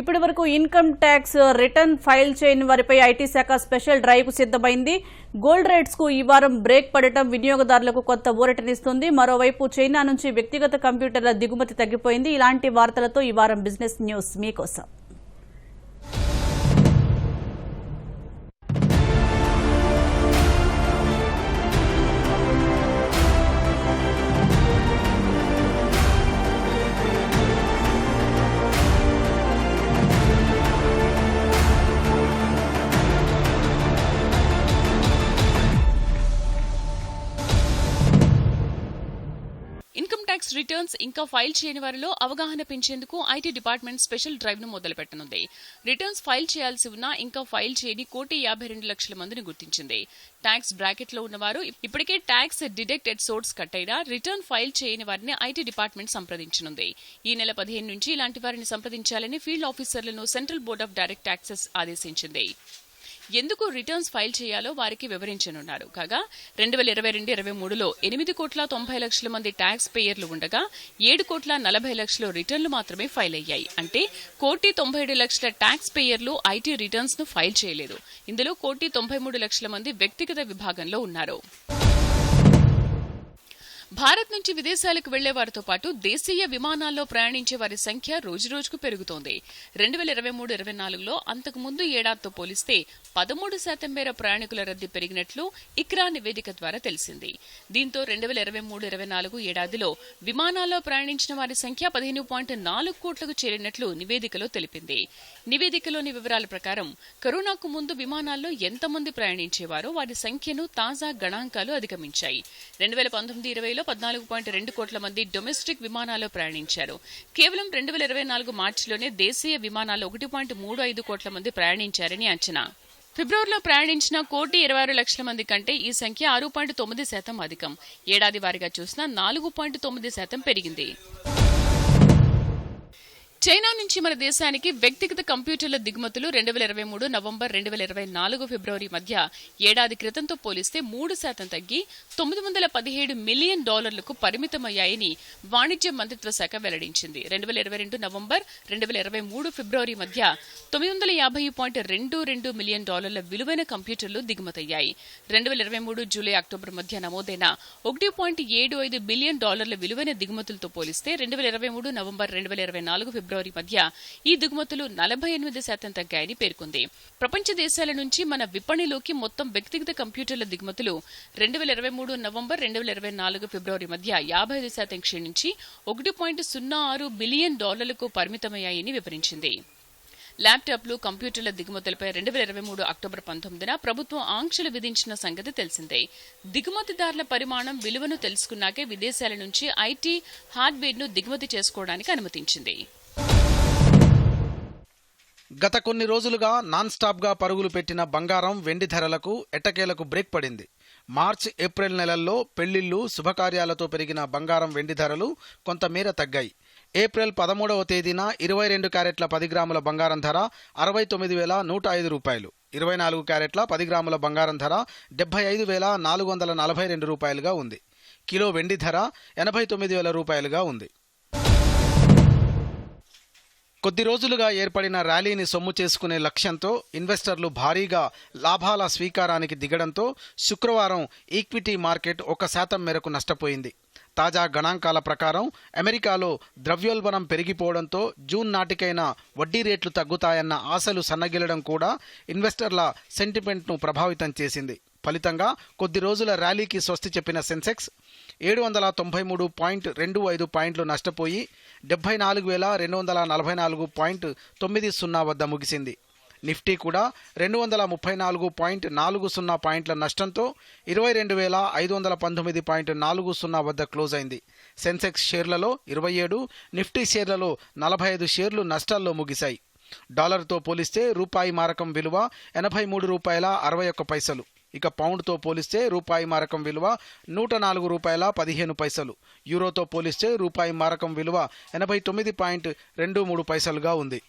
ఇప్పటి వరకు income tax return file చేయని వారిపై ఐటీ శాఖ స్పెషల్ డ్రైవ్ సిద్ధమైంది. గోల్డ్ రేట్స్కు ఈ వారం బ్రేక్ పడటం వినియోగదారులకు కొత్త ఊరటనిస్తుంది. మరోవైపు చైనా నుంచి వ్యక్తిగత కంప్యూటర్ల దిగుమతి తగ్గిపోయింది. ఇలాంటి వార్తలతో ఈ వారం బిజినెస్ న్యూస్ మీకోసం. ట్యాక్స్ రిటర్న్స్ ఇంకా ఫైల్ చేయని వారిలో అవగాహన పెంచేందుకు ఐటీ డిపార్ట్మెంట్ స్పెషల్ డ్రైవ్ను మొదలుపెట్టనుంది. రిటర్న్స్ ఫైల్ చేయాల్సి ఉన్నా ఇంకా ఫైల్ చేయని కోటి యాభై రెండు లక్షల మందిని గుర్తించింది. ట్యాక్స్ బ్రాకెట్లో ఉన్నవారు ఇప్పటికే ట్యాక్స్ డిడక్టెడ్ సోర్స్ కట్ అయినా రిటర్న్ ఫైల్ చేయని వారిని ఐటీ డిపార్ట్మెంట్ సంప్రదించనుంది. ఈ నెల పదిహేను నుంచి ఇలాంటి వారిని సంప్రదించాలని field ఆఫీసర్లను central board of direct taxes ఆదేశించింది. ఎందుకు రిటర్న్స్ ఫైల్ చేయాలో వారికి వివరించనున్నారు. కాగా రెండు వేల ఇరవై రెండు ఇరవై మూడులో ఎనిమిది కోట్ల తొంభై లక్షల మంది ట్యాక్స్ పేయర్లు ఉండగా ఏడు కోట్ల నలభై లక్షల రిటర్న్లు మాత్రమే ఫైల్ అయ్యాయి. అంటే కోటి తొంభై ఏడు లక్షల ట్యాక్స్ పేయర్లు ఐటీ రిటర్న్స్ను ఫైల్ చేయలేదు. ఇందులో కోటి తొంభై మూడు లక్షల మంది వ్యక్తిగత విభాగంలో ఉన్నారు. భారత్ నుంచి విదేశాలకు వెళ్ళే వారితో పాటు దేశీయ విమానాల్లో ప్రయాణించే వారి సంఖ్య రోజురోజుకు పెరుగుతోంది. రెండు వేల ఇరవై మూడు ఇరవై నాలుగులో అంతకు ముందు ఏడాదితో పోలిస్తే పదమూడు శాతం మేర ప్రయాణికుల రద్దీ పెరిగినట్లు ఇక్రా నివేదిక ద్వారా తెలిసింది. దీంతో రెండు వేల ఇరవై మూడు ఇరవై నాలుగు ఏడాదిలో విమానాల్లో ప్రయాణించిన వారి సంఖ్య పదిహేను పాయింట్ నాలుగు కోట్లకు చేరినట్లు నివేదికలో తెలిపింది. నివేదికలోని వివరాల ప్రకారం కరోనాకు ముందు విమానాల్లో ఎంతమంది ప్రయాణించేవారో వారి సంఖ్యను తాజా గణాంకాలు అధిగమించాయి. రెండు వేల పంతొమ్మిది ఇరవైలో పద్నాలుగు పాయింట్ రెండు కోట్ల మంది డొమెస్టిక్ విమానాల్లో ప్రయాణించారు. కేవలం రెండు వేల ఇరవై నాలుగు మార్చిలోనే దేశీయ విమానాల్లో ఒకటి పాయింట్ మూడు ఐదు కోట్ల మంది ప్రయాణించారని అంచనా. ఫిబ్రవరిలో ప్రయాణించిన కోటి ఇరవై ఆరు లక్షల మంది కంటే ఈ సంఖ్య ఆరు పాయింట్ తొమ్మిది శాతం అధికం. ఏడాది వారీగా చూసినా నాలుగు పాయింట్ తొమ్మిది శాతం పెరిగింది. చైనా నుంచి మన దేశానికి వ్యక్తిగత కంప్యూటర్ల దిగుమతులు రెండు వేల ఇరవై మూడు నవంబర్ రెండు వేల ఇరవై నాలుగు ఫిబ్రవరి మధ్య ఏడాది క్రితంతో పోలిస్తే మూడు శాతం తగ్గి తొమ్మిది వందల పదిహేడు మిలియన్ డాలర్లకు పరిమితమయ్యాయని వాణిజ్య మంత్రిత్వ శాఖ వెల్లడించింది. రెండు వేల ఇరవై రెండు నవంబర్ రెండు వేల ఇరవై మూడు ఫిబ్రవరి మధ్య తొమ్మిది వందల యాభై పాయింట్ రెండు రెండు మిలియన్ డాలర్ల విలువైన కంప్యూటర్లు దిగుమతయ్యాయి. రెండు వేల ఇరవై మూడు జూలై అక్టోబర్ మధ్య నమోదైన ఒకటి పాయింట్ ఏడు ఐదు బిలియన్ డాలర్ల విలువైన దిగుమతులతో పోలిస్తే రెండు వేల ఇరవై మూడు నవంబర్ రెండు వేల ఇరవై నాలుగు ఫిబ్రవరి ఫిబ్రవరి మధ్య ఈ దిగుమతులు నలభై ఎనిమిది శాతం తగ్గాయని పేర్కొంది. ప్రపంచ దేశాల నుంచి మన విపణిలోకి మొత్తం వ్యక్తిగత కంప్యూటర్ల దిగుమతులు రెండు వేల ఇరవై మూడు నవంబర్ రెండు వేల ఇరవై నాలుగు ఫిబ్రవరి మధ్య యాభై ఐదు శాతం క్షీణించి ఒకటి పాయింట్ సున్నా ఆరు బిలియన్ డాలర్లకు పరిమితమయ్యాయని వివరించింది. ల్యాప్టాప్లు కంప్యూటర్ల దిగుమతులపై రెండు వేల ఇరవై మూడు అక్టోబర్ పంతొమ్మిదిన ప్రభుత్వం ఆంక్షలు విధించిన సంగతి తెలిసిందే. దిగుమతిదారుల పరిమాణం విలువను తెలుసుకున్నాకే విదేశాల నుంచి ఐటీ హార్డ్వేర్ను దిగుమతి చేసుకోవడానికి అనుమతించింది. గత కొన్ని రోజులుగా నాన్ స్టాప్గా పరుగులు పెట్టిన బంగారం వెండి ధరలకు ఎట్టకేలకు బ్రేక్ పడింది. మార్చ్ ఏప్రిల్ నెలల్లో పెళ్ళిళ్ళు శుభకార్యాలతో పెరిగిన బంగారం వెండి ధరలు కొంతమేర తగ్గాయి. ఏప్రిల్ పదమూడవ తేదీన ఇరవై రెండు క్యారెట్ల పది గ్రాముల బంగారం ధర అరవై తొమ్మిది వేల నూట ఐదు రూపాయలు. ఇరవై నాలుగు క్యారెట్ల పది గ్రాముల బంగారం ధర డెబ్బై ఐదు వేల నాలుగు వందల నలభై రెండు రూపాయలుగా ఉంది. కిలో వెండి ధర ఎనభై తొమ్మిది వేల రూపాయలుగా ఉంది. కొద్ది రోజులుగా ఏర్పడిన ర్యాలీని సొమ్ము చేసుకునే లక్ష్యంతో ఇన్వెస్టర్లు భారీగా లాభాల స్వీకారానికి దిగడంతో శుక్రవారం ఈక్విటీ మార్కెట్ ఒక శాతం మేరకు నష్టపోయింది. తాజా గణాంకాల ప్రకారం అమెరికాలో ద్రవ్యోల్బణం పెరిగిపోవడంతో జూన్ నాటికైనా వడ్డీ రేట్లు తగ్గుతాయన్న ఆశలు సన్నగిల్లడం కూడా ఇన్వెస్టర్ల సెంటిమెంట్ను ప్రభావితం చేసింది. ఫలితంగా కొద్ది రోజుల ర్యాలీకి స్వస్తి చెప్పిన సెన్సెక్స్ ఏడు వందల తొంభై మూడు పాయింట్ రెండు ఐదు పాయింట్లు నష్టపోయి డెబ్బై నాలుగు వేల రెండు వందల నలభై నాలుగు పాయింట్ తొమ్మిది సున్నా వద్ద ముగిసింది. నిఫ్టీ కూడా రెండు వందల ముప్పై నాలుగు పాయింట్ నాలుగు సున్నా పాయింట్ల నష్టంతో ఇరవై రెండు వేల ఐదు వందల పంతొమ్మిది పాయింట్ నాలుగు సున్నా వద్ద క్లోజ్ అయింది. సెన్సెక్స్ షేర్లలో ఇరవై ఏడు నిఫ్టీ షేర్లలో నలభై ఐదు షేర్లు నష్టాల్లో ముగిశాయి. డాలర్తో పోలిస్తే రూపాయి మారకం విలువ ఎనభై మూడు రూపాయల అరవై ఒక్క పైసలు. ఇక పౌండ్తో పోలిస్తే రూపాయి మారకం విలువ నూట నాలుగు రూపాయల పదిహేను పైసలు. యూరోతో పోలిస్తే రూపాయి మారకం విలువ ఎనభై తొమ్మిది పాయింట్ రెండు మూడు పైసలుగా ఉంది.